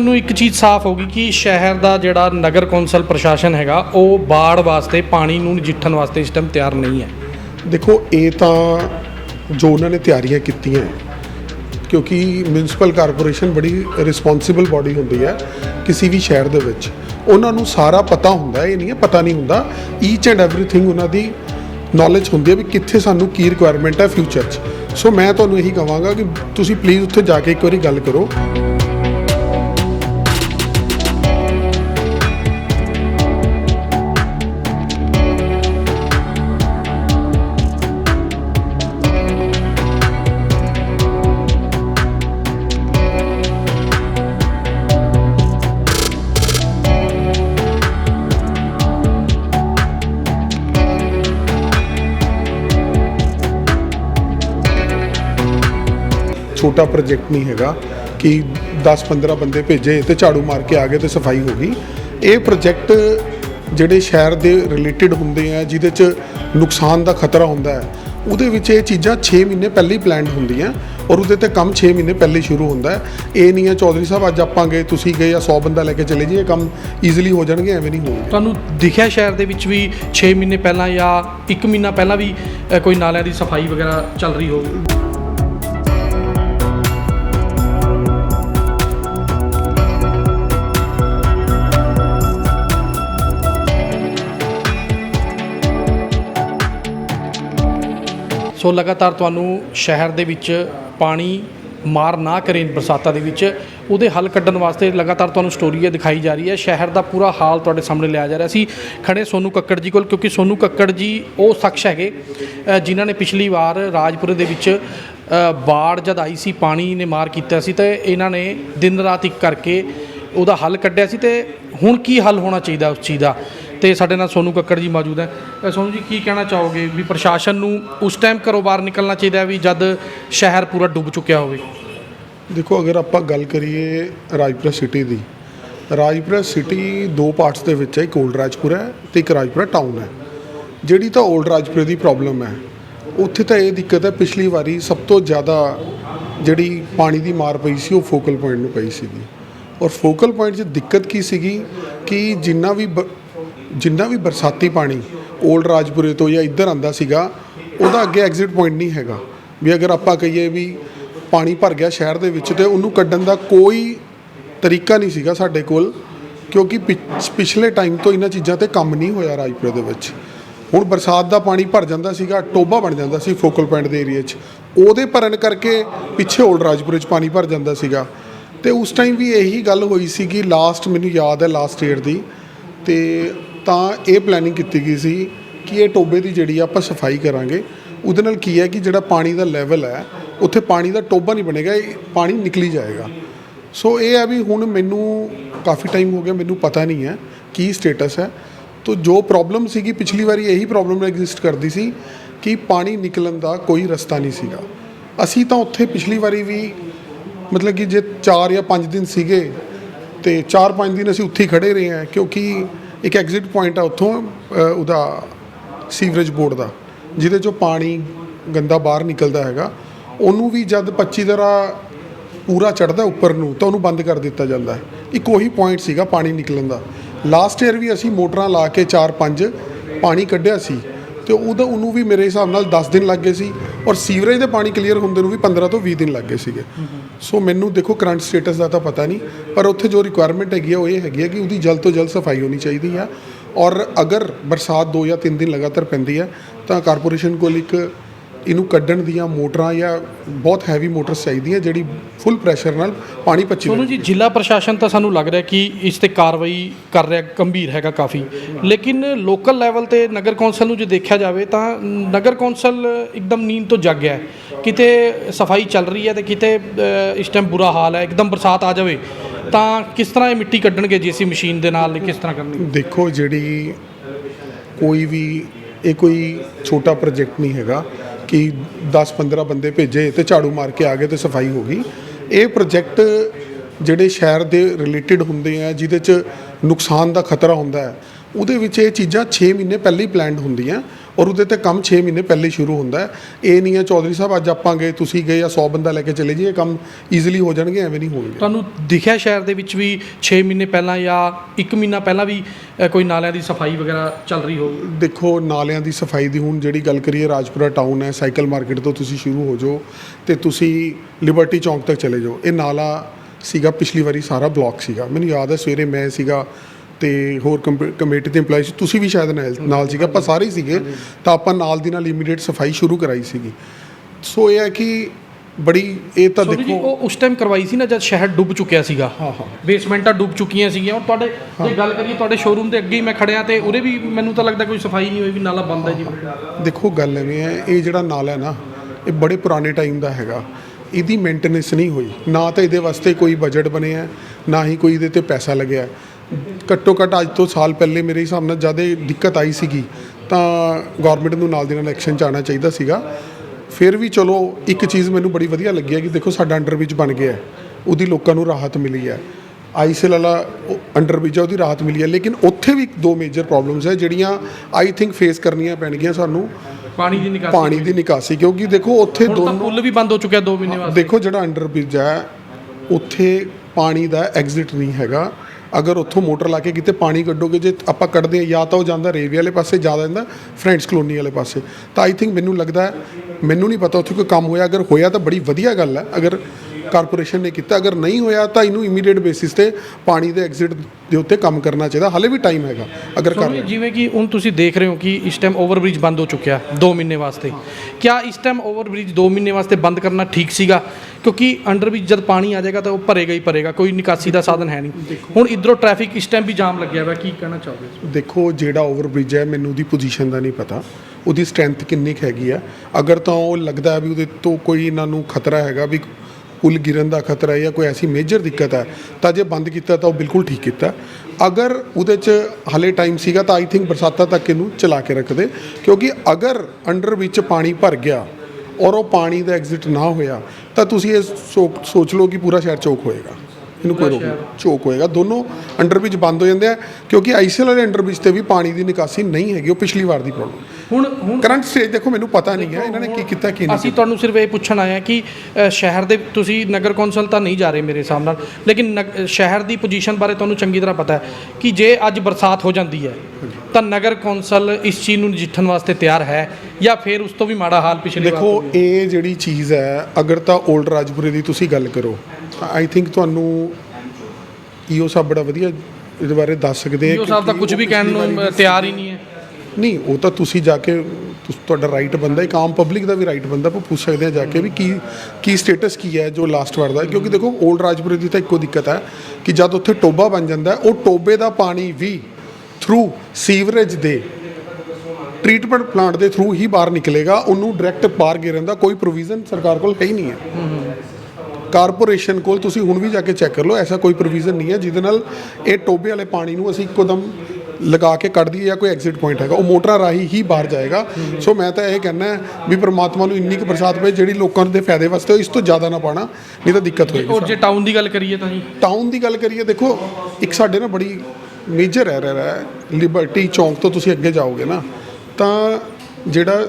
ਮੈਨੂੰ ਇੱਕ ਚੀਜ਼ ਸਾਫ਼ ਹੋ ਗਈ ਕਿ ਸ਼ਹਿਰ ਦਾ ਜਿਹੜਾ ਨਗਰ ਕੌਂਸਲ ਪ੍ਰਸ਼ਾਸਨ ਹੈਗਾ, ਉਹ ਬਾੜ ਵਾਸਤੇ ਪਾਣੀ ਨੂੰ ਨਜਿੱਠਣ ਵਾਸਤੇ ਇਸ ਟਾਈਮ ਤਿਆਰ ਨਹੀਂ ਹੈ। ਦੇਖੋ, ਇਹ ਤਾਂ ਜੋ ਉਹਨਾਂ ਨੇ ਤਿਆਰੀਆਂ ਕੀਤੀਆਂ ਕਿਉਂਕਿ ਮਿਊਨਿਸਪਲ ਕਾਰਪੋਰੇਸ਼ਨ ਬੜੀ ਰਿਸਪੌਂਸਿਬਲ ਬਾਡੀ ਹੁੰਦੀ ਹੈ ਕਿਸੇ ਵੀ ਸ਼ਹਿਰ ਦੇ ਵਿੱਚ। ਉਹਨਾਂ ਨੂੰ ਸਾਰਾ ਪਤਾ ਹੁੰਦਾ, ਇਹ ਨਹੀਂ ਹੈ, ਪਤਾ ਨਹੀਂ ਹੁੰਦਾ ਈਚ ਐਂਡ ਐਵਰੀਥਿੰਗ ਉਹਨਾਂ ਦੀ ਨੌਲੇਜ ਹੁੰਦੀ ਹੈ ਵੀ ਕਿੱਥੇ ਸਾਨੂੰ ਕੀ ਰਿਕੁਆਇਰਮੈਂਟ ਹੈ ਫਿਊਚਰ 'ਚ। ਸੋ ਮੈਂ ਤੁਹਾਨੂੰ ਇਹੀ ਕਹਾਂਗਾ ਕਿ ਤੁਸੀਂ ਪਲੀਜ਼ ਉੱਥੇ ਜਾ ਕੇ ਇੱਕ ਵਾਰੀ ਗੱਲ ਕਰੋ। ਛੋਟਾ ਪ੍ਰੋਜੈਕਟ ਨਹੀਂ ਹੈਗਾ ਕਿ 10-15 ਬੰਦੇ ਭੇਜੇ ਤੇ ਝਾੜੂ ਮਾਰ ਕੇ ਆ ਗਏ ਤੇ ਸਫ਼ਾਈ ਹੋ ਗਈ। ਇਹ ਪ੍ਰੋਜੈਕਟ ਜਿਹੜੇ ਸ਼ਹਿਰ ਦੇ ਰਿਲੇਟਡ ਹੁੰਦੇ ਆ, ਜਿਹਦੇ 'ਚ ਨੁਕਸਾਨ ਦਾ ਖਤਰਾ ਹੁੰਦਾ ਹੈ, ਉਹਦੇ ਵਿੱਚ ਇਹ ਚੀਜ਼ਾਂ 6 ਮਹੀਨੇ ਪਹਿਲਾਂ ਹੀ ਪਲਾਨਡ ਹੁੰਦੀਆਂ ਔਰ ਉਹਦੇ ਤੇ ਕੰਮ 6 ਮਹੀਨੇ ਪਹਿਲੇ ਹੀ ਸ਼ੁਰੂ ਹੁੰਦਾ ਹੈ। ਇਹ ਨਹੀਂ ਹੈ, ਚੌਧਰੀ ਸਾਹਿਬ, ਅੱਜ ਆਪਾਂ ਗਏ, ਤੁਸੀਂ ਗਏ ਜਾਂ 100 ਬੰਦਾ ਲੈ ਕੇ ਚਲੇ ਜੀ ਇਹ ਕੰਮ ਈਜ਼ੀਲੀ ਹੋ ਜਾਣਗੇ, ਐਵੇਂ ਨਹੀਂ ਹੋਣਗੇ ਤੁਹਾਨੂੰ ਦਿਖਿਆ ਸ਼ਹਿਰ ਦੇ ਵਿੱਚ ਵੀ 6 ਮਹੀਨੇ ਪਹਿਲਾਂ ਜਾਂ 1 ਮਹੀਨਾ ਪਹਿਲਾਂ ਵੀ ਕੋਈ ਨਾਲਿਆਂ ਦੀ ਸਫ਼ਾਈ ਵਗੈਰਾ ਚੱਲ ਰਹੀ ਹੋਵੇ ਸੋ ਲਗਾਤਾਰ ਤੁਹਾਨੂੰ ਸ਼ਹਿਰ ਦੇ ਵਿੱਚ ਪਾਣੀ ਮਾਰ ਨਾ ਕਰੇ ਬਰਸਾਤਾਂ ਦੇ ਵਿੱਚ, ਉਹਦੇ ਹੱਲ ਕੱਢਣ ਵਾਸਤੇ ਲਗਾਤਾਰ ਤੁਹਾਨੂੰ ਸਟੋਰੀ ਸਟੋਰੀਆਂ ਦਿਖਾਈ ਜਾ ਰਹੀ ਹੈ। ਸ਼ਹਿਰ ਦਾ ਪੂਰਾ ਹਾਲ ਤੁਹਾਡੇ ਸਾਹਮਣੇ ਲਿਆ ਜਾ ਰਿਹਾ ਸੀ। ਖੜੇ ਸੋਨੂ ਕੱਕੜ ਜੀ ਕੋਲ, ਕਿਉਂਕਿ ਸੋਨੂ ਕੱਕੜ ਜੀ ਉਹ ਸ਼ਖਸ ਹੈਗੇ ਜਿਨ੍ਹਾਂ ਨੇ ਪਿਛਲੀ ਵਾਰ ਰਾਜਪੁਰੇ ਦੇ ਵਿੱਚ ਬਾੜ ਜਦ ਆਈ ਸੀ, ਪਾਣੀ ਨੇ ਮਾਰ ਕੀਤਾ ਸੀ ਤੇ ਇਹਨਾਂ ਨੇ ਦਿਨ ਰਾਤ ਇੱਕ ਕਰਕੇ ਉਹਦਾ ਹੱਲ ਕੱਢਿਆ ਸੀ ਤੇ ਹੁਣ ਕੀ ਹੱਲ ਹੋਣਾ ਚਾਹੀਦਾ ਉਸ ਚੀਜ਼ ਦਾ? ਤੇ ਸਾਡੇ ਨਾਲ ਸੋਨੂ ਕੱਕੜ ਜੀ ਮੌਜੂਦ ਹੈ। ਅ, ਸੋਨੂ ਜੀ ਕੀ ਕਹਿਣਾ ਚਾਹੋਗੇ ਵੀ ਪ੍ਰਸ਼ਾਸਨ ਨੂੰ ਉਸ ਟਾਈਮ ਘਰੋਂ ਬਾਹਰ ਨਿਕਲਣਾ ਚਾਹੀਦਾ ਹੈ ਵੀ ਜਦ ਸ਼ਹਿਰ ਪੂਰਾ ਡੁੱਬ ਚੁੱਕਿਆ ਹੋਵੇ? ਦੇਖੋ ਅਗਰ ਆਪਾਂ ਗੱਲ ਕਰੀਏ ਰਾਜਪੁਰਾ ਸਿਟੀ ਦੀ ਰਾਜਪੁਰਾ ਸਿਟੀ ਦੋ ਪਾਰਟਸ ਦੇ ਵਿੱਚ ਹੈ ਇੱਕ 올ਡ ਰਾਜਪੁਰਾ ਹੈ ਤੇ ਇੱਕ ਰਾਜਪੁਰਾ ਟਾਊਨ ਹੈ। ਜਿਹੜੀ ਤਾਂ 올ਡ ਰਾਜਪੁਰੇ ਦੀ ਪ੍ਰੋਬਲਮ ਹੈ ਉੱਥੇ ਤਾਂ ਇਹ ਦਿੱਕਤ ਹੈ ਪਿਛਲੀ ਵਾਰੀ ਸਭ ਤੋਂ ਜ਼ਿਆਦਾ ਜਿਹੜੀ ਪਾਣੀ ਦੀ ਮਾਰ ਪਈ ਸੀ ਉਹ ਫੋਕਲ ਪੁਆਇੰਟ ਨੂੰ ਪਈ ਸੀਗੀ। ਔਰ ਫੋਕਲ ਪੁਆਇੰਟ 'ਚ ਦਿੱਕਤ ਕੀ ਸੀਗੀ ਕਿ ਜਿੰਨਾ ਵੀ ਬ- ਜਿੰਨਾ ਵੀ ਬਰਸਾਤੀ ਪਾਣੀ 올ਡ ਰਾਜਪੁਰੇ ਤੋਂ ਜਾਂ ਇੱਧਰ ਆਂਦਾ ਸੀਗਾ, ਉਹਦਾ ਅੱਗੇ ਐਗਜ਼ਿਟ ਪੁਆਇੰਟ ਨਹੀਂ ਹੈਗਾ। ਵੀ ਅਗਰ ਆਪਾਂ ਕਹੀਏ ਵੀ ਪਾਣੀ ਭਰ ਗਿਆ ਸ਼ਹਿਰ ਦੇ ਵਿੱਚ ਤੇ ਉਹਨੂੰ ਕੱਢਣ ਦਾ ਕੋਈ ਤਰੀਕਾ ਨਹੀਂ ਸੀਗਾ ਸਾਡੇ ਕੋਲ, ਕਿਉਂਕਿ ਪਿਛ- ਪਿਛਲੇ ਟਾਈਮ ਤੋਂ ਇਹਨਾਂ ਚੀਜ਼ਾਂ ਤੇ ਕੰਮ ਨਹੀਂ ਹੋਇਆ ਰਾਜਪੁਰੇ ਦੇ ਵਿੱਚ। ਹੁਣ ਬਰਸਾਤ ਦਾ ਪਾਣੀ ਭਰ ਜਾਂਦਾ ਸੀਗਾ ਟੋਬਾ ਬਣ ਜਾਂਦਾ ਸੀ ਫੋਕਲ ਪੁਆਇੰਟ ਦੇ ਏਰੀਆ 'ਚ। ਉਹਦੇ ਭਰਨ ਕਰਕੇ ਪਿੱਛੇ 올ਡ ਰਾਜਪੁਰੇ 'ਚ ਪਾਣੀ ਭਰ ਜਾਂਦਾ ਸੀਗਾ। ਤੇ ਉਸ ਟਾਈਮ ਵੀ ਇਹੀ ਗੱਲ ਹੋਈ ਸੀ ਕਿ ਲਾਸਟ ਮੈਨੂੰ ਯਾਦ ਹੈ ਲਾਸਟ ਈਅਰ ਦੀ। ਤੇ ਤਾਂ ਇਹ ਪਲੈਨਿੰਗ ਕੀਤੀ ਗਈ ਸੀ ਕਿ ਇਹ ਟੋਬੇ ਦੀ ਜਿਹੜੀ ਆ ਆਪਾਂ ਸਫ਼ਾਈ ਕਰਾਂਗੇ। ਉਹਦੇ ਨਾਲ ਕੀ ਹੈ ਕਿ ਜਿਹੜਾ ਪਾਣੀ ਦਾ ਲੈਵਲ ਹੈ, ਉੱਥੇ ਪਾਣੀ ਦਾ ਟੋਬਾ ਨਹੀਂ ਬਣੇਗਾ, ਇਹ ਪਾਣੀ ਨਿਕਲੀ ਜਾਏਗਾ। ਸੋ ਇਹ ਹੈ ਵੀ ਹੁਣ ਮੈਨੂੰ ਕਾਫੀ ਟਾਈਮ ਹੋ ਗਿਆ, ਮੈਨੂੰ ਪਤਾ ਨਹੀਂ ਹੈ ਕੀ ਸਟੇਟਸ ਹੈ। ਤੋ ਜੋ ਪ੍ਰੋਬਲਮ ਸੀਗੀ, ਪਿਛਲੀ ਵਾਰੀ ਇਹੀ ਪ੍ਰੋਬਲਮ ਐਗਜ਼ਿਸਟ ਕਰਦੀ ਸੀ ਕਿ ਪਾਣੀ ਨਿਕਲਣ ਦਾ ਕੋਈ ਰਸਤਾ ਨਹੀਂ ਸੀਗਾ। ਅਸੀਂ ਤਾਂ ਉੱਥੇ ਪਿਛਲੀ ਵਾਰੀ ਵੀ ਮਤਲਬ ਕਿ ਜੇ 4 ਜਾਂ 5 ਦਿਨ ਸੀਗੇ, ਤੇ 4-5 ਦਿਨ ਅਸੀਂ ਉੱਥੇ ਹੀ ਖੜੇ ਰਹੇ ਹਾਂ, ਕਿਉਂਕਿ ਇੱਕ ਐਗਜ਼ਿਟ ਪੁਆਇੰਟ ਆ ਉੱਥੋਂ ਉਹਦਾ ਸੀਵਰੇਜ ਬੋਰਡ ਦਾ, ਜਿਹਦੇ ਚੋਂ ਪਾਣੀ ਗੰਦਾ ਬਾਹਰ ਨਿਕਲਦਾ ਹੈਗਾ। ਉਹਨੂੰ ਵੀ ਜਦ 25 ਦਰਾ ਪੂਰਾ ਚੜਦਾ ਉੱਪਰ ਨੂੰ, ਤਾਂ ਉਹਨੂੰ ਬੰਦ ਕਰ ਦਿੱਤਾ ਜਾਂਦਾ ਹੈ। ਇੱਕ ਉਹੀ ਪੁਆਇੰਟ ਸੀਗਾ ਪਾਣੀ ਨਿਕਲਣ ਦਾ। ਲਾਸਟ ਈਅਰ ਵੀ ਅਸੀਂ ਮੋਟਰਾਂ ਲਾ ਕੇ 4-5 ਪਾਣੀ ਕੱਢਿਆ ਸੀ। ਤੇ ਉਹਦਾ ਉਹਨੂੰ ਵੀ ਮੇਰੇ ਹਿਸਾਬ ਨਾਲ 10 ਦਿਨ ਲੱਗ ਗਏ ਸੀ ਔਰ ਸੀਵਰੇਜ ਦੇ ਪਾਣੀ ਕਲੀਅਰ ਹੁੰਦੇ ਨੂੰ ਵੀ 15 ਤੋਂ 20 ਦਿਨ ਲੱਗ ਗਏ ਸੀਗੇ। ਸੋ ਮੈਨੂੰ ਦੇਖੋ ਕਰੰਟ ਸਟੇਟਸ ਦਾ ਤਾਂ ਪਤਾ ਨਹੀਂ, ਪਰ ਉੱਥੇ ਜੋ ਰਿਕੁਆਇਰਮੈਂਟ ਹੈਗੀ ਆ, ਉਹ ਇਹ ਹੈਗੀ ਹੈ ਕਿ ਉਹਦੀ ਜਲਦ ਤੋਂ ਜਲਦ ਸਫ਼ਾਈ ਹੋਣੀ ਚਾਹੀਦੀ ਆ। ਔਰ ਅਗਰ ਬਰਸਾਤ 2 ਜਾਂ 3 ਦਿਨ ਲਗਾਤਾਰ ਪੈਂਦੀ ਹੈ ਤਾਂ ਕਾਰਪੋਰੇਸ਼ਨ ਕੋਲ ਇੱਕ ਇਹਨੂੰ ਕੱਢਣ ਦੀਆਂ ਮੋਟਰਾਂ ਜਾਂ ਬਹੁਤ ਹੈਵੀ ਮੋਟਰਸ ਚਾਹੀਦੀਆਂ ਜਿਹੜੀ ਫੁੱਲ ਪ੍ਰੈਸ਼ਰ ਨਾਲ ਪਾਣੀ ਪੱਚੀ ਸੋਨੂੰ ਜੀ ਜ਼ਿਲ੍ਹਾ ਪ੍ਰਸ਼ਾਸਨ ਤਾਂ ਸਾਨੂੰ ਲੱਗ ਰਿਹਾ ਕਿ ਇਸ ਤੇ ਕਾਰਵਾਈ ਕਰ ਰਿਹਾ ਗੰਭੀਰ ਹੈਗਾ ਕਾਫੀ। ਲੇਕਿਨ ਲੋਕਲ ਲੈਵਲ ਤੇ ਨਗਰ ਕੌਂਸਲ ਨੂੰ ਜੇ ਦੇਖਿਆ ਜਾਵੇ ਤਾਂ ਨਗਰ ਕੌਂਸਲ ਇੱਕਦਮ ਨੀਂਦ ਤੋਂ ਜਾਗ ਗਿਆ ਹੈ। ਕਿਤੇ ਸਫ਼ਾਈ ਚੱਲ ਰਹੀ ਹੈ ਤੇ ਕਿਤੇ ਇਸ ਟਾਈਮ ਬੁਰਾ ਹਾਲ ਹੈ ਇੱਕਦਮ ਬਰਸਾਤ ਆ ਜਾਵੇ ਤਾਂ ਕਿਸ ਤਰ੍ਹਾਂ ਇਹ ਮਿੱਟੀ ਕੱਢਣਗੇ ਜੀਸੀ ਮਸ਼ੀਨ ਦੇ ਨਾਲ ਕਿਸ ਤਰ੍ਹਾਂ ਕਰਨਗੇ? ਦੇਖੋ ਜਿਹੜੀ ਕੋਈ ਵੀ ਇਹ ਕੋਈ ਛੋਟਾ ਪ੍ਰੋਜੈਕਟ ਨਹੀਂ ਹੈਗਾ। ਕਿ 10-15 ਬੰਦੇ ਭੇਜੇ ਤੇ ਝਾੜੂ ਮਾਰ ਕੇ ਆ ਗਏ ਤੇ ਸਫ਼ਾਈ ਹੋ ਗਈ। ਇਹ ਪ੍ਰੋਜੈਕਟ ਜਿਹੜੇ ਸ਼ਹਿਰ ਦੇ ਰਿਲੇਟਡ ਹੁੰਦੇ ਆ, ਜਿਹਦੇ 'ਚ ਨੁਕਸਾਨ ਦਾ ਖਤਰਾ ਹੁੰਦਾ ਹੈ, ਉਹਦੇ ਵਿੱਚ ਇਹ ਚੀਜ਼ਾਂ 6 ਮਹੀਨੇ ਪਹਿਲਾਂ ਹੀ ਪਲਾਨਡ ਹੁੰਦੀਆਂ। ਔਰ ਉਹਦੇ ਤੇ ਕੰਮ 6 ਮਹੀਨੇ ਪਹਿਲੇ ਸ਼ੁਰੂ ਹੁੰਦਾ ਹੈ। ਇਹ ਨਹੀਂ ਹੈ ਚੌਧਰੀ ਸਾਹਿਬ ਅੱਜ ਆਪਾਂ ਗਏ ਤੁਸੀਂ ਗਏ ਜਾਂ 100 ਬੰਦਾ ਲੈ ਕੇ ਚਲੇ ਜੀ ਇਹ ਕੰਮ ਈਜ਼ੀਲੀ ਹੋ ਜਾਣਗੇ ਐਵੇਂ ਨਹੀਂ ਹੋਣਗੇ। ਤੁਹਾਨੂੰ ਦਿਖਿਆ ਸ਼ਹਿਰ ਦੇ ਵਿੱਚ ਵੀ 6 ਮਹੀਨੇ ਪਹਿਲਾਂ ਜਾਂ 1 ਮਹੀਨਾ ਪਹਿਲਾਂ ਵੀ ਕੋਈ ਨਾਲਿਆਂ ਦੀ ਸਫ਼ਾਈ ਵਗੈਰਾ ਚੱਲ ਰਹੀ ਹੋਵੇ? ਦੇਖੋ ਨਾਲਿਆਂ ਦੀ ਸਫ਼ਾਈ ਦੀ ਹੁਣ ਜਿਹੜੀ ਗੱਲ ਕਰੀਏ ਰਾਜਪੁਰਾ ਟਾਊਨ ਹੈ ਸਾਈਕਲ ਮਾਰਕੀਟ ਤੋਂ ਤੁਸੀਂ ਸ਼ੁਰੂ ਹੋ ਜਾਓ ਤੇ ਤੁਸੀਂ ਲਿਬਰਟੀ ਚੌਂਕ ਤੱਕ ਚਲੇ ਜਾਓ। ਇਹ ਨਾਲਾ ਸੀਗਾ ਪਿਛਲੀ ਵਾਰੀ ਸਾਰਾ ਬਲੌਕ ਸੀਗਾ। ਮੈਨੂੰ ਯਾਦ ਹੈ ਸਵੇਰੇ ਮੈਂ ਸੀਗਾ ਤੇ ਹੋਰ ਕਮੇਟੀ ਦੇ EMPLOYEES ਤੁਸੀਂ ਵੀ ਸ਼ਾਇਦ ਨਾਲ ਨਾਲ ਸੀਗਾ ਆਪਾਂ ਸਾਰੇ ਹੀ ਸੀਗੇ ਤਾਂ ਆਪਾਂ ਨਾਲ ਦੀ ਨਾਲ ਇਮੀਡੀਏਟ ਸਫ਼ਾਈ ਸ਼ੁਰੂ ਕਰਾਈ ਸੀਗੀ। ਸੋ ਇਹ ਹੈ ਕਿ ਬੜੀ ਇਹ ਤਾਂ ਸੋਨੀ ਜੀ ਦੇਖੋ ਉਹ ਉਸ ਟਾਈਮ ਕਰਵਾਈ ਸੀ ਨਾ ਜਦ ਸ਼ਹਿਰ ਡੁੱਬ ਚੁੱਕਿਆ ਸੀਗਾ। ਹਾਂ ਹਾਂ। ਬੇਸਮੈਂਟਾਂ ਡੁੱਬ ਚੁੱਕੀਆਂ ਸੀਗੀਆਂ। ਹੁਣ ਤੁਹਾਡੇ ਜੇ ਗੱਲ ਕਰੀਏ ਤੁਹਾਡੇ ਸ਼ੋਰੂਮ ਦੇ ਅੱਗੇ ਹੀ ਮੈਂ ਖੜਿਆ ਤੇ ਉਰੇ ਵੀ ਮੈਨੂੰ ਤਾਂ ਲੱਗਦਾ ਕੋਈ ਸਫ਼ਾਈ ਨਹੀਂ ਹੋਈ ਵੀ ਨਾਲਾ ਬੰਦ ਹੈ ਜੀ। ਦੇਖੋ ਗੱਲ ਐਵੇਂ ਹੈ ਇਹ ਜਿਹੜਾ ਨਾਲਾ ਹੈ ਨਾ ਇਹ ਬੜੇ ਪੁਰਾਣੇ ਟਾਈਮ ਦਾ ਹੈਗਾ। ਇਹਦੀ ਮੇਨਟੇਨੈਂਸ ਨਹੀਂ ਹੋਈ। ਨਾ ਤਾਂ ਇਹਦੇ ਵਾਸਤੇ ਕੋਈ ਬਜਟ ਬਣਿਆ ਨਾ ਹੀ ਕੋਈ ਇਹਦੇ ਤੇ ਪੈਸਾ ਲੱਗਿਆ। ਘੱਟੋ ਘੱਟ ਅੱਜ ਤੋਂ ਸਾਲ ਪਹਿਲੇ ਮੇਰੇ ਹਿਸਾਬ ਨਾਲ ਜਦ ਇਹ ਦਿੱਕਤ ਆਈ ਸੀਗੀ ਤਾਂ ਗਵਰਨਮੈਂਟ ਨੂੰ ਨਾਲ ਦੀ ਨਾਲ ਐਕਸ਼ਨ ਚ ਆਉਣਾ ਚਾਹੀਦਾ ਸੀਗਾ। ਫਿਰ ਵੀ ਚਲੋ ਇੱਕ ਚੀਜ਼ ਮੈਨੂੰ ਬੜੀ ਵਧੀਆ ਲੱਗੀ ਹੈ ਕਿ ਦੇਖੋ ਸਾਡਾ ਅੰਡਰ ਵਿੱਚ ਬਣ ਗਿਆ ਹੈ। ਉਹਦੀ ਲੋਕਾਂ ਨੂੰ ਰਾਹਤ ਮਿਲੀ ਹੈ। ਆਈਸਲ ਵਾਲਾ ਅੰਡਰ ਵਿੱਚ ਉਹਦੀ ਰਾਹਤ ਮਿਲੀ ਹੈ ਲੇਕਿਨ ਉੱਥੇ ਵੀ ਦੋ ਮੇਜਰ ਪ੍ਰੋਬਲਮਸ ਹੈ ਜਿਹੜੀਆਂ ਆਈ ਥਿੰਕ ਫੇਸ ਕਰਨੀਆਂ ਪੈਣਗੀਆਂ ਸਾਨੂੰ। ਪਾਣੀ ਦੀ ਨਿਕਾਸੀ ਪਾਣੀ ਦੀ ਨਿਕਾਸੀ ਕਿਉਂਕਿ ਦੇਖੋ ਉੱਥੇ ਹੁਣ ਤਾਂ ਦੋਨੋਂ ਪੁੱਲ ਵੀ ਬੰਦ ਹੋ ਚੁੱਕਿਆ 2 ਮਹੀਨੇ ਵਾਸਤੇ। ਦੇਖੋ ਜਿਹੜਾ ਅੰਡਰ ਹੈ ਉੱਥੇ ਪਾਣੀ ਦਾ ਐਗਜ਼ਿਟ ਨਹੀਂ ਹੈਗਾ। ਅਗਰ ਉੱਥੋਂ ਮੋਟਰ ਲਾ ਕੇ ਕਿਤੇ ਪਾਣੀ ਕੱਢੋਗੇ, ਜੇ ਆਪਾਂ ਕੱਢਦੇ ਹਾਂ, ਜਾਂ ਤਾਂ ਉਹ ਜਾਂਦਾ ਰੇਵੇ ਵਾਲੇ ਪਾਸੇ, ਜ਼ਿਆਦਾ ਜਾਂਦਾ ਫਰੈਂਡਸ ਕਲੋਨੀ ਵਾਲੇ ਪਾਸੇ। ਤਾਂ ਆਈ ਥਿੰਕ ਮੈਨੂੰ ਲੱਗਦਾ ਮੈਨੂੰ ਨਹੀਂ ਪਤਾ ਉੱਥੇ ਕੋਈ ਕੰਮ ਹੋਇਆ। ਅਗਰ ਹੋਇਆ ਤਾਂ ਬੜੀ ਵਧੀਆ ਗੱਲ ਹੈ। ਅਗਰ ਕਾਰਪੋਰੇਸ਼ਨ ਨੇ ਕੀਤਾ। ਅਗਰ ਨਹੀਂ ਹੋਇਆ ਤਾਂ ਇਹਨੂੰ ਇਮੀਡੀਏਟ ਬੇਸਿਸ ਤੇ ਪਾਣੀ ਦੇ ਐਗਜ਼ਿਟ ਦੇ ਉੱਤੇ ਕੰਮ ਕਰਨਾ ਚਾਹੀਦਾ। ਹਾਲੇ ਵੀ ਟਾਈਮ ਹੈਗਾ। ਅਗਰ ਕਰ ਸੋਨੀ, ਜਿਵੇਂ ਕਿ ਹੁਣ ਤੁਸੀਂ ਦੇਖ ਰਹੇ ਹੋ ਕਿ ਇਸ ਟਾਈਮ ਓਵਰਬ੍ਰਿਜ ਬੰਦ ਹੋ ਚੁੱਕਿਆ 2 ਮਹੀਨੇ ਵਾਸਤੇ। ਕਿਆ ਇਸ ਟਾਈਮ ਓਵਰਬ੍ਰਿਜ 2 ਮਹੀਨੇ ਵਾਸਤੇ ਬੰਦ ਕਰਨਾ ਠੀਕ ਸੀਗਾ? ਕਿਉਂਕਿ ਅੰਡਰਬ੍ਰਿਜ ਜਦ ਪਾਣੀ ਆ ਜਾਏਗਾ ਤਾਂ ਉਹ ਭਰੇਗਾ ਹੀ ਭਰੇਗਾ। ਕੋਈ ਨਿਕਾਸੀ ਦਾ ਸਾਧਨ ਹੈ ਨਹੀਂ। ਹੁਣ ਇਧਰੋਂ ਟ੍ਰੈਫਿਕ ਇਸ ਟਾਈਮ ਵੀ ਜਾਮ ਲੱਗਿਆ ਹੋਇਆ। ਕੀ ਕਹਿਣਾ ਚਾਹੋਗੇ? ਦੇਖੋ ਜਿਹੜਾ ਓਵਰ ਬ੍ਰਿਜ ਹੈ ਮੈਨੂੰ ਉਹਦੀ ਪੋਜੀਸ਼ਨ ਦਾ ਨਹੀਂ ਪਤਾ। ਉਹਦੀ ਸਟਰੈਂਥ ਕਿੰਨੀ ਕੁ ਹੈਗੀ ਆ। ਅਗਰ ਤਾਂ ਉਹ ਲੱਗਦਾ ਵੀ ਉਹਦੇ ਤੋਂ ਕੋਈ ਇਹਨਾਂ ਨੂੰ ਖਤਰਾ ਹੈਗਾ ਵੀ ਪੁਲ ਗਿਰਨ ਦਾ ਖਤਰਾ ਹੈ ਜਾਂ ਕੋਈ ਐਸੀ ਮੇਜਰ ਦਿੱਕਤ ਹੈ ਤਾਂ ਜੇ ਬੰਦ ਕੀਤਾ ਤਾਂ ਉਹ ਬਿਲਕੁਲ ਠੀਕ ਕੀਤਾ। ਅਗਰ ਉਹਦੇ 'ਚ ਹਲੇ ਟਾਈਮ ਸੀਗਾ ਤਾਂ ਆਈ ਥਿੰਕ ਬਰਸਾਤਾਂ ਤੱਕ ਇਹਨੂੰ ਚਲਾ ਕੇ ਰੱਖਦੇ ਕਿਉਂਕਿ ਅਗਰ ਅੰਡਰ ਵਿੱਚ ਪਾਣੀ ਭਰ ਗਿਆ ਔਰ ਉਹ ਪਾਣੀ ਦਾ ਐਗਜ਼ਿਟ ਨਾ ਹੋਇਆ ਤਾਂ ਤੁਸੀਂ ਇਹ ਸੋਚ ਲਓ ਕਿ ਪੂਰਾ ਸ਼ਹਿਰ ਚੌਕ ਹੋਏਗਾ। ਇਹਨੂੰ ਕੋਈ ਰੋਕ ਚੌਕ ਹੋਏਗਾ। ਦੋਨੋਂ ਅੰਡਰ ਵਿੱਚ ਬੰਦ ਹੋ ਜਾਂਦੇ ਆ ਕਿਉਂਕਿ ਆਈਸੀਐਲ ਵਾਲੇ ਅੰਡਰ ਵਿੱਚ ਤੇ ਵੀ ਪਾਣੀ ਦੀ ਨਿਕਾਸੀ ਨਹੀਂ ਹੈਗੀ ਉਹ ਪਿਛਲੀ ਵਾਰ ਦੀ ਪ੍ਰੋਬਲਮ ਹੁਣ ਹੁਣ ਕਰੰਟ ਸਟੇਜ ਦੇਖੋ ਮੈਨੂੰ ਪਤਾ ਨਹੀਂ ਹੈ ਇਹਨਾਂ ਨੇ ਕੀ ਕੀਤਾ ਕੀ ਨਹੀਂ ਅਸੀਂ ਤੁਹਾਨੂੰ ਸਿਰਫ ਇਹ ਪੁੱਛਣ ਆਏ ਹਾਂ ਕਿ ਸ਼ਹਿਰ ਦੇ ਤੁਸੀਂ ਨਗਰ ਕੌਂਸਲ ਤਾਂ ਨਹੀਂ ਜਾ ਰਹੇ ਮੇਰੇ ਹਿਸਾਬ ਨਾਲ ਲੇਕਿਨ ਸ਼ਹਿਰ ਦੀ ਪੋਜੀਸ਼ਨ ਬਾਰੇ ਤੁਹਾਨੂੰ ਚੰਗੀ ਤਰ੍ਹਾਂ ਪਤਾ ਹੈ ਕਿ ਜੇ ਅੱਜ ਬਰਸਾਤ ਹੋ ਜਾਂਦੀ ਹੈ ਤਾਂ ਨਗਰ ਕੌਂਸਲ ਇਸ ਚੀਜ਼ ਨੂੰ ਨਜਿੱਠਣ ਵਾਸਤੇ ਤਿਆਰ ਹੈ ਜਾਂ ਫਿਰ ਉਸ ਤੋਂ ਵੀ ਮਾੜਾ ਹਾਲ ਪਿਛਲੀ ਵਾਰ ਦੇਖੋ? ਇਹ ਜਿਹੜੀ ਚੀਜ਼ ਹੈ ਅਗਰ ਤਾਂ 올ਡ ਰਾਜਪੁਰੇ ਦੀ ਤੁਸੀਂ ਗੱਲ ਕਰੋ ਤਾਂ ਆਈ ਥਿੰਕ ਤੁਹਾਨੂੰ ਈਓ ਸਾਹਿਬ ਬੜਾ ਵਧੀਆ ਇਹਦੇ ਬਾਰੇ ਦੱਸ ਸਕਦੇ ਈਓ ਸਾਹਿਬ ਤਾਂ ਕੁਝ ਵੀ ਕਹਿਣ ਨੂੰ ਤਿਆਰ ਹੀ ਨਹੀਂ ਹੈ। ਨਹੀਂ ਉਹ ਤਾਂ ਤੁਸੀਂ ਜਾ ਕੇ ਤੁਸ- ਤੁਹਾਡਾ ਰਾਈਟ ਬੰਦਾ ਇੱਕ ਆਮ ਪਬਲਿਕ ਦਾ ਵੀ ਰਾਈਟ ਬੰਦਾ ਆਪਾਂ ਪੁੱਛ ਸਕਦੇ ਆ ਜਾ ਕੇ ਵੀ ਕੀ ਕੀ ਸਟੇਟਸ ਕੀ ਹੈ ਜੋ ਲਾਸਟ ਵਾਰ ਦਾ ਹੈ। ਕਿਉਂਕਿ ਦੇਖੋ 올ਡ ਰਾਜਪੁਰੇ ਦੀ ਤਾਂ ਇੱਕੋ ਦਿੱਕਤ ਹੈ ਕਿ ਜਦ ਉੱਥੇ ਟੋਬਾ ਬਣ ਜਾਂਦਾ ਹੈ, ਉਹ ਟੋਬੇ ਦਾ ਪਾਣੀ ਵੀ ਥਰੂ ਸੀਵਰੇਜ ਦੇ ਟ੍ਰੀਟਮੈਂਟ ਪਲਾਂਟ ਦੇ ਥਰੂ ਹੀ ਬਾਹਰ ਨਿਕਲੇਗਾ ਉਹਨੂੰ ਡਾਇਰੈਕਟ ਬਾਹਰ ਗੇਰਨ ਦਾ ਕੋਈ ਪ੍ਰੋਵੀਜ਼ਨ ਸਰਕਾਰ ਕੋਲ ਹੈ ਹੀ ਨਹੀਂ ਹੈ ਕਾਰਪੋਰੇਸ਼ਨ ਕੋਲ ਤੁਸੀਂ ਹੁਣ ਵੀ ਜਾ ਕੇ ਚੈੱਕ ਕਰ ਲਓ ਐਸਾ ਕੋਈ ਪ੍ਰੋਵੀਜ਼ਨ ਨਹੀਂ ਹੈ ਜਿਹਦੇ ਨਾਲ ਇਹ ਟੋਬੇ ਵਾਲੇ ਪਾਣੀ ਨੂੰ ਅਸੀਂ ਇੱਕੋਦਮ ਲਗਾ ਕੇ ਕੱਢ ਦਈਏ ਜਾਂ ਕੋਈ ਐਗਜ਼ਿਟ ਪੁਆਇੰਟ ਹੈਗਾ ਉਹ ਮੋਟਰਾਂ ਰਾਹੀਂ ਹੀ ਬਾਹਰ ਜਾਏਗਾ। ਸੋ ਮੈਂ ਤਾਂ ਇਹ ਕਹਿਣਾ ਹੈ ਵੀ ਪ੍ਰਮਾਤਮਾ ਨੂੰ ਇੰਨੀ ਕੁ ਬਰਸਾਤ ਪਏ ਜਿਹੜੀ ਲੋਕਾਂ ਦੇ ਫਾਇਦੇ ਵਾਸਤੇ ਇਸ ਤੋਂ ਜ਼ਿਆਦਾ ਨਾ ਪਾਣਾ ਨਹੀਂ ਤਾਂ ਦਿੱਕਤ ਹੋਏਗੀ ਔਰ ਜੇ ਟਾਊਨ ਦੀ ਗੱਲ ਕਰੀਏ ਤਾਂ ਜੀ? ਟਾਊਨ ਦੀ ਗੱਲ ਕਰੀਏ ਦੇਖੋ ਇੱਕ ਸਾਡੇ ਨਾ ਬੜੀ ਮੇਜਰ ਹੈ ਰਿਹਾ ਹੈ ਲਿਬਰਟੀ ਚੌਂਕ ਤੋਂ ਤੁਸੀਂ ਅੱਗੇ ਜਾਓਗੇ ਨਾ ਤਾਂ ਜਿਹੜਾ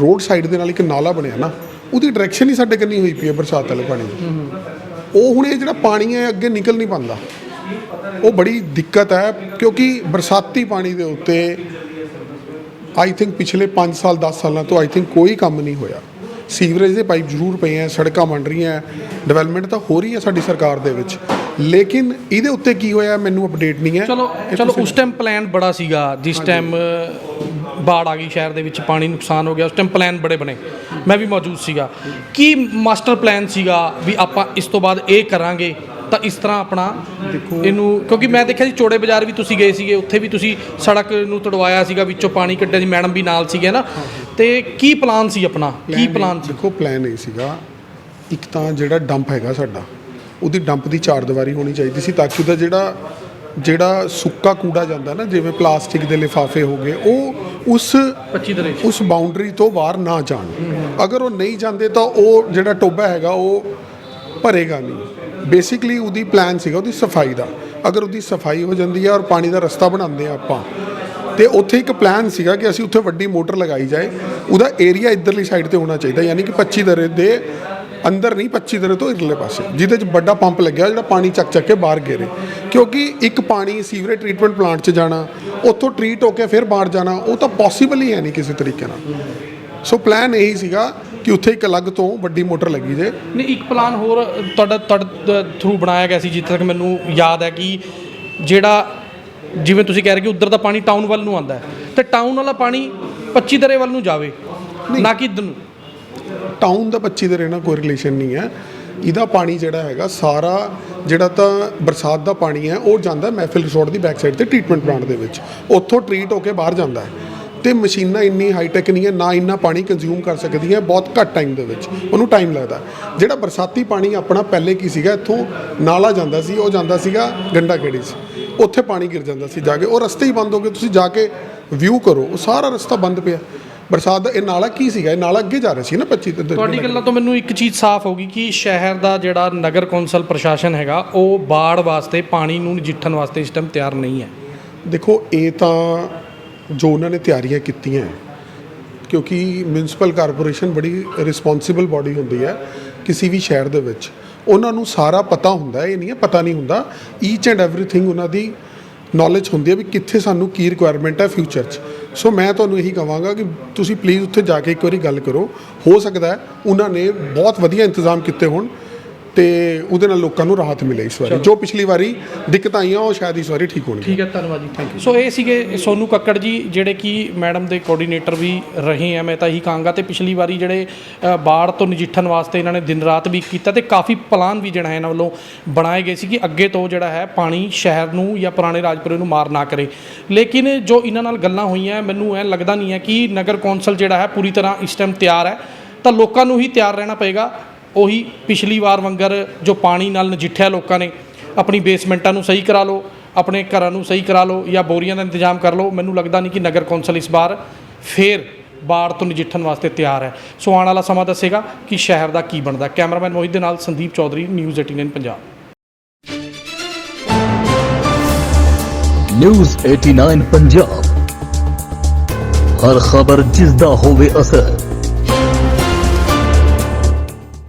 ਰੋਡ ਸਾਈਡ ਦੇ ਨਾਲ ਇੱਕ ਨਾਲਾ ਬਣਿਆ ਨਾ ਉਹਦੀ ਡਾਇਰੈਕਸ਼ਨ ਹੀ ਸਾਡੇ ਕੰਨੀ ਹੋਈ ਪਈ ਹੈ ਬਰਸਾਤ ਵਾਲੇ ਪਾਣੀ ਦੀ। ਉਹ ਹੁਣ ਇਹ ਜਿਹੜਾ ਪਾਣੀ ਹੈ ਅੱਗੇ ਨਿਕਲ ਨਹੀਂ ਪਾਉਂਦਾ। ਉਹ ਬੜੀ ਦਿੱਕਤ ਹੈ ਕਿਉਂਕਿ ਬਰਸਾਤੀ ਪਾਣੀ ਦੇ ਉੱਤੇ ਆਈ ਥਿੰਕ ਪਿਛਲੇ 5 ਸਾਲ 10 ਸਾਲਾਂ ਤੋਂ ਆਈ ਥਿੰਕ ਕੋਈ ਕੰਮ ਨਹੀਂ ਹੋਇਆ। ਸੀਵਰੇਜ ਦੇ ਪਾਈਪ ਜ਼ਰੂਰ ਪਏ ਆ ਸੜਕਾਂ ਬਣ ਰਹੀਆਂ ਡਿਵੈਲਪਮੈਂਟ ਤਾਂ ਹੋ ਰਹੀ ਹੈ ਸਾਡੀ ਸਰਕਾਰ ਦੇ ਵਿੱਚ। ਲੇਕਿਨ ਇਹਦੇ ਉੱਤੇ ਕੀ ਹੋਇਆ ਮੈਨੂੰ ਅਪਡੇਟ ਨਹੀਂ ਹੈ। ਚਲੋ ਚਲੋ ਉਸ ਟਾਈਮ ਪਲਾਨ ਬੜਾ ਸੀਗਾ ਜਿਸ ਟਾਈਮ ਬਾੜ ਆ ਗਈ ਸ਼ਹਿਰ ਦੇ ਵਿੱਚ ਪਾਣੀ ਨੁਕਸਾਨ ਹੋ ਗਿਆ ਉਸ ਟਾਈਮ ਪਲਾਨ ਬੜੇ ਬਣੇ। ਮੈਂ ਵੀ ਮੌਜੂਦ ਸੀਗਾ। ਕੀ ਮਾਸਟਰ ਪਲਾਨ ਸੀਗਾ ਵੀ ਆਪਾਂ ਇਸ ਤੋਂ ਬਾਅਦ ਇਹ ਕਰਾਂਗੇ? ਤਾਂ ਇਸ ਤਰ੍ਹਾਂ ਆਪਣਾ ਇਹਨੂੰ ਕਿਉਂਕਿ ਮੈਂ ਦੇਖਿਆ ਸੀ ਚੋੜੇ ਬਾਜ਼ਾਰ ਵੀ ਤੁਸੀਂ ਗਏ ਸੀਗੇ ਉੱਥੇ ਵੀ ਤੁਸੀਂ ਸੜਕ ਨੂੰ ਤੜਵਾਇਆ ਸੀਗਾ ਵਿੱਚੋਂ ਪਾਣੀ ਕੱਢਿਆ ਸੀ ਮੈਡਮ ਵੀ ਨਾਲ ਸੀਗੇ ਨਾ ਤੇ ਕੀ ਪਲਾਨ ਸੀ ਆਪਣਾ? ਕੀ ਪਲਾਨ ਸੀ? ਦੇਖੋ ਪਲਾਨ ਇਹ ਸੀਗਾ ਇੱਕ ਤਾਂ ਜਿਹੜਾ ਡੰਪ ਹੈਗਾ ਸਾਡਾ ਉਹਦੀ ਡੰਪ ਦੀ ਚਾਰ ਦੀਵਾਰੀ ਹੋਣੀ ਚਾਹੀਦੀ ਸੀ ਤਾਂ ਕਿ ਉਹਦਾ ਜਿਹੜਾ ਜਿਹੜਾ ਸੁੱਕਾ ਕੂੜਾ ਜਾਂਦਾ ਨਾ ਜਿਵੇਂ ਪਲਾਸਟਿਕ ਦੇ ਲਿਫਾਫੇ ਹੋ ਗਏ ਉਹ ਉਸ 25 ਦਰੇ ਉਸ ਬਾਉਂਡਰੀ ਤੋਂ ਬਾਹਰ ਨਾ ਜਾਣ। ਅਗਰ ਉਹ ਨਹੀਂ ਜਾਂਦੇ ਤਾਂ ਉਹ ਜਿਹੜਾ ਟੋਬਾ ਹੈਗਾ ਉਹ ਭਰੇਗਾ ਨਹੀਂ। ਬੇਸਿਕਲੀ ਉਹਦੀ ਪਲਾਨ ਸੀਗਾ, ਉਹਦੀ ਸਫ਼ਾਈ ਦਾ। ਅਗਰ ਉਹਦੀ ਸਫ਼ਾਈ ਹੋ ਜਾਂਦੀ ਹੈ ਔਰ ਪਾਣੀ ਦਾ ਰਸਤਾ ਬਣਾਉਂਦੇ ਆ ਆਪਾਂ, ਤੇ ਉੱਥੇ ਇੱਕ ਪਲਾਨ ਸੀਗਾ ਕਿ ਅਸੀਂ ਉੱਥੇ ਵੱਡੀ ਮੋਟਰ ਲਗਾਈ ਜਾਏ। ਉਹਦਾ ਏਰੀਆ ਇਧਰਲੀ ਸਾਈਡ ਤੇ ਹੋਣਾ ਚਾਹੀਦਾ, ਯਾਨੀ ਕਿ 25 ਦਰੇ ਦੇ ਅੰਦਰ ਨਹੀਂ 25 ਦਰੇ ਤੋਂ ਇਰਲੇ ਪਾਸੇ, ਜਿਹਦੇ 'ਚ ਵੱਡਾ ਪੰਪ ਲੱਗਿਆ, ਜਿਹੜਾ ਪਾਣੀ ਚੱਕ ਚੱਕ ਕੇ ਬਾਹਰ ਗੇਰੇ। ਕਿਉਂਕਿ ਇੱਕ ਪਾਣੀ ਸੀਵਰੇਜ ਟ੍ਰੀਟਮੈਂਟ ਪਲਾਂਟ 'ਚ ਜਾਣਾ, ਉੱਥੋਂ ਟਰੀਟ ਹੋ ਕੇ ਫਿਰ ਬਾਹਰ ਜਾਣਾ, ਉਹ ਤਾਂ ਪੋਸੀਬਲ ਹੀ ਹੈ ਨਹੀਂ ਕਿਸੇ ਤਰੀਕੇ ਨਾਲ। ਸੋ ਪਲਾਨ ਇਹੀ ਸੀਗਾ ਕਿ ਉੱਥੇ ਇੱਕ ਅਲੱਗ ਤੋਂ ਵੱਡੀ ਮੋਟਰ ਲੱਗੀ ਜੇ। ਨਹੀਂ ਇੱਕ ਪਲਾਨ ਹੋਰ ਤੁਹਾਡਾ ਤੁਹਾਡੇ ਥਰੂ ਬਣਾਇਆ ਗਿਆ ਸੀ ਜਿੱਥੇ ਤੱਕ ਮੈਨੂੰ ਯਾਦ ਹੈ ਕਿ ਜਿਹੜਾ ਜਿਵੇਂ ਤੁਸੀਂ ਕਹਿ ਰਹੇ ਕਿ ਉਧਰ ਦਾ ਪਾਣੀ ਟਾਊਨ ਵੱਲ ਨੂੰ ਆਉਂਦਾ ਹੈ ਤੇ ਟਾਊਨ ਵਾਲਾ ਪਾਣੀ 25 ਦਰੇ ਵੱਲ ਨੂੰ ਜਾਵੇ ਨਾ ਕਿ ਇੱਧਰ ਨੂੰ। ਟਾਊਨ ਦਾ 25 ਦੇ ਰਹਿਣਾ ਕੋਈ ਰਿਲੇਸ਼ਨ ਨਹੀਂ ਹੈ। ਇਹਦਾ ਪਾਣੀ ਜਿਹੜਾ ਹੈਗਾ ਸਾਰਾ ਜਿਹੜਾ ਤਾਂ ਬਰਸਾਤ ਦਾ ਪਾਣੀ ਹੈ ਉਹ ਜਾਂਦਾ ਮਹਿਫਿਲ ਰਿਸੋਰਟ ਦੀ ਬੈਕ ਸਾਈਡ ਤੇ ਟ੍ਰੀਟਮੈਂਟ ਪਲਾਂਟ ਦੇ ਵਿੱਚ। ਉੱਥੋਂ ਟਰੀਟ ਹੋ ਕੇ ਬਾਹਰ ਜਾਂਦਾ ਹੈ। ਤੇ ਮਸ਼ੀਨਾਂ ਇੰਨੀ ਹਾਈਟੈਕ ਨਹੀਂ ਹੈ ਨਾ ਇੰਨਾ ਪਾਣੀ ਕੰਜ਼ਿਊਮ ਕਰ ਸਕਦੀਆਂ ਬਹੁਤ ਘੱਟ ਟਾਈਮ ਦੇ ਵਿੱਚ। ਉਹਨੂੰ ਟਾਈਮ ਲੱਗਦਾ। ਜਿਹੜਾ ਬਰਸਾਤੀ ਪਾਣੀ ਆਪਣਾ ਪਹਿਲੇ ਕੀ ਸੀਗਾ ਇੱਥੋਂ ਨਾਲਾ ਜਾਂਦਾ ਸੀ ਉਹ ਜਾਂਦਾ ਸੀਗਾ ਗੰਡਾ ਖੇੜੀ 'ਚ। ਉੱਥੇ ਪਾਣੀ ਗਿਰ ਜਾਂਦਾ ਸੀ ਜਾ ਕੇ। ਉਹ ਰਸਤੇ ਹੀ ਬੰਦ ਹੋ ਗਏ ਤੁਸੀਂ ਜਾ ਕੇ ਵਿਊ ਕਰੋ। ਉਹ ਸਾਰਾ ਰਸਤਾ ਬੰਦ ਪਿਆ। ਬਰਸਾਤ ਦਾ ਇਹ ਨਾਲਾ ਕੀ ਸੀਗਾ? ਇਹ ਨਾਲਾ ਅੱਗੇ ਜਾ ਰਿਹਾ ਸੀ ਨਾ 25 ਤੇ ਤੁਹਾਡੀ ਗੱਲਾਂ ਤੋਂ ਮੈਨੂੰ ਇੱਕ ਚੀਜ਼ ਸਾਫ਼ ਹੋ ਗਈ ਕਿ ਸ਼ਹਿਰ ਦਾ ਜਿਹੜਾ ਨਗਰ ਕੌਂਸਲ ਪ੍ਰਸ਼ਾਸਨ ਹੈਗਾ ਉਹ ਬਾੜ ਵਾਸਤੇ ਪਾਣੀ ਨੂੰ ਨਜਿੱਠਣ ਵਾਸਤੇ ਇਸ ਟਾਈਮ ਤਿਆਰ ਨਹੀਂ ਹੈ। ਦੇਖੋ ਇਹ ਤਾਂ ਜੋ ਉਹਨਾਂ ਨੇ ਤਿਆਰੀਆਂ ਕੀਤੀਆਂ ਕਿਉਂਕਿ ਮਿਊਨਿਸਪਲ ਕਾਰਪੋਰੇਸ਼ਨ ਬੜੀ ਰਿਸਪੌਂਸਿਬਲ ਬਾਡੀ ਹੁੰਦੀ ਹੈ ਕਿਸੇ ਵੀ ਸ਼ਹਿਰ ਦੇ ਵਿੱਚ। ਉਹਨਾਂ ਨੂੰ ਸਾਰਾ ਪਤਾ ਹੁੰਦਾ ਇਹ ਨਹੀਂ ਹੈ ਪਤਾ ਨਹੀਂ ਹੁੰਦਾ ਈਚ ਐਂਡ ਐਵਰੀਥਿੰਗ ਉਹਨਾਂ ਦੀ ਨੌਲੇਜ ਹੁੰਦੀ ਹੈ ਵੀ ਕਿੱਥੇ ਸਾਨੂੰ ਕੀ ਰਿਕੁਆਇਰਮੈਂਟ ਹੈ ਫਿਊਚਰ 'ਚ। ਸੋ ਮੈਂ ਤੁਹਾਨੂੰ ਇਹੀ ਕਹਾਂਗਾ ਕਿ ਤੁਸੀਂ ਪਲੀਜ਼ ਉੱਥੇ ਜਾ ਕੇ ਇੱਕ ਵਾਰੀ ਗੱਲ ਕਰੋ। ਹੋ ਸਕਦਾ ਉਹਨਾਂ ਨੇ ਬਹੁਤ ਵਧੀਆ ਇੰਤਜ਼ਾਮ ਕੀਤੇ ਹੋਣ ਤੇ ਉਹਦੇ ਨਾਲ ਲੋਕਾਂ ਨੂੰ ਰਾਹਤ ਮਿਲੇ ਇਸ ਵਾਰੀ। ਜੋ ਪਿਛਲੀ ਵਾਰੀ ਦਿੱਕਤਾਂ ਆਈਆਂ ਉਹ ਸ਼ਾਇਦ ਇਸ ਵਾਰੀ ਠੀਕ ਹੋਣਗੀਆਂ। ਠੀਕ ਹੈ ਧੰਨਵਾਦ ਜੀ। ਥੈਂਕ ਯੂ ਸੋ ਇਹ ਸੀਗੇ ਸੋਨੂ ਕੱਕੜ ਜੀ ਜਿਹੜੇ ਕਿ ਮੈਡਮ ਦੇ ਕੋਆਰਡੀਨੇਟਰ ਵੀ ਰਹੇ ਆ ਮੈਂ ਤਾਂ ਇਹੀ ਕਹਾਂਗਾ। ਤੇ ਪਿਛਲੀ ਵਾਰੀ ਜਿਹੜੇ ਬਾੜ ਤੋਂ ਨਜਿੱਠਣ ਵਾਸਤੇ ਇਹਨਾਂ ਨੇ ਦਿਨ ਰਾਤ ਵੀ ਕੀਤਾ ਤੇ ਕਾਫੀ ਪਲਾਨ ਵੀ ਜਿਹੜਾ ਹੈ ਇਹਨਾਂ ਵੱਲੋਂ ਬਣਾਏ ਗਏ ਸੀ ਕਿ ਅੱਗੇ ਤੋਂ ਜਿਹੜਾ ਹੈ ਪਾਣੀ ਸ਼ਹਿਰ ਨੂੰ ਜਾਂ ਪੁਰਾਣੇ ਰਾਜਪੁਰੇ ਨੂੰ ਮਾਰ ਨਾ ਕਰੇ। ਲੇਕਿਨ ਜੋ ਇਹਨਾਂ ਨਾਲ ਗੱਲਾਂ ਹੋਈਆਂ ਮੈਨੂੰ ਐ ਲੱਗਦਾ ਨਹੀਂ ਹੈ ਕਿ ਨਗਰ ਕੌਂਸਲ ਜਿਹੜਾ ਹੈ ਪੂਰੀ ਤਰ੍ਹਾਂ ਇਸ ਟਾਈਮ ਤਿਆਰ ਹੈ। ਤਾਂ ਲੋਕਾਂ ਨੂੰ ਹੀ ਤਿਆਰ ਰਹਿਣਾ ਪਏਗਾ। ਉਹੀ ਪਿਛਲੀ ਵਾਰ ਵੰਗਰ ਜੋ ਪਾਣੀ ਨਾਲ ਨਜਿੱਠਿਆ ਲੋਕਾਂ ਨੇ, ਆਪਣੀ ਬੇਸਮੈਂਟਾਂ ਨੂੰ ਸਹੀ ਕਰਾ ਲਓ, ਆਪਣੇ ਘਰਾਂ ਨੂੰ ਸਹੀ ਕਰਾ ਲਓ ਜਾਂ ਬੋਰੀਆਂ ਦਾ ਇੰਤਜ਼ਾਮ ਕਰ ਲਓ, ਮੈਨੂੰ ਲੱਗਦਾ ਨਹੀਂ ਕਿ ਨਗਰ ਕੌਂਸਲ ਇਸ ਵਾਰ ਫੇਰ ਬਾੜ ਤੋਂ ਨਜਿੱਠਣ ਵਾਸਤੇ ਤਿਆਰ ਹੈ। ਸੋ ਆਉਣ ਵਾਲਾ ਸਮਾਂ ਦੱਸੇਗਾ ਕਿ ਸ਼ਹਿਰ ਦਾ ਕੀ ਬਣਦਾ। ਕੈਮਰਾਮੈਨ ਮੋਹਿਤ ਦੇ ਨਾਲ ਸੰਦੀਪ ਚੌਧਰੀ ਨਿਊਜ਼ 18 ਪੰਜਾਬ। ਨਿਊਜ਼ 89 ਪੰਜਾਬ। ਹਰ ਖਬਰ ਜਿਸ ਦਾ ਹੋਵੇ ਅਸਰ।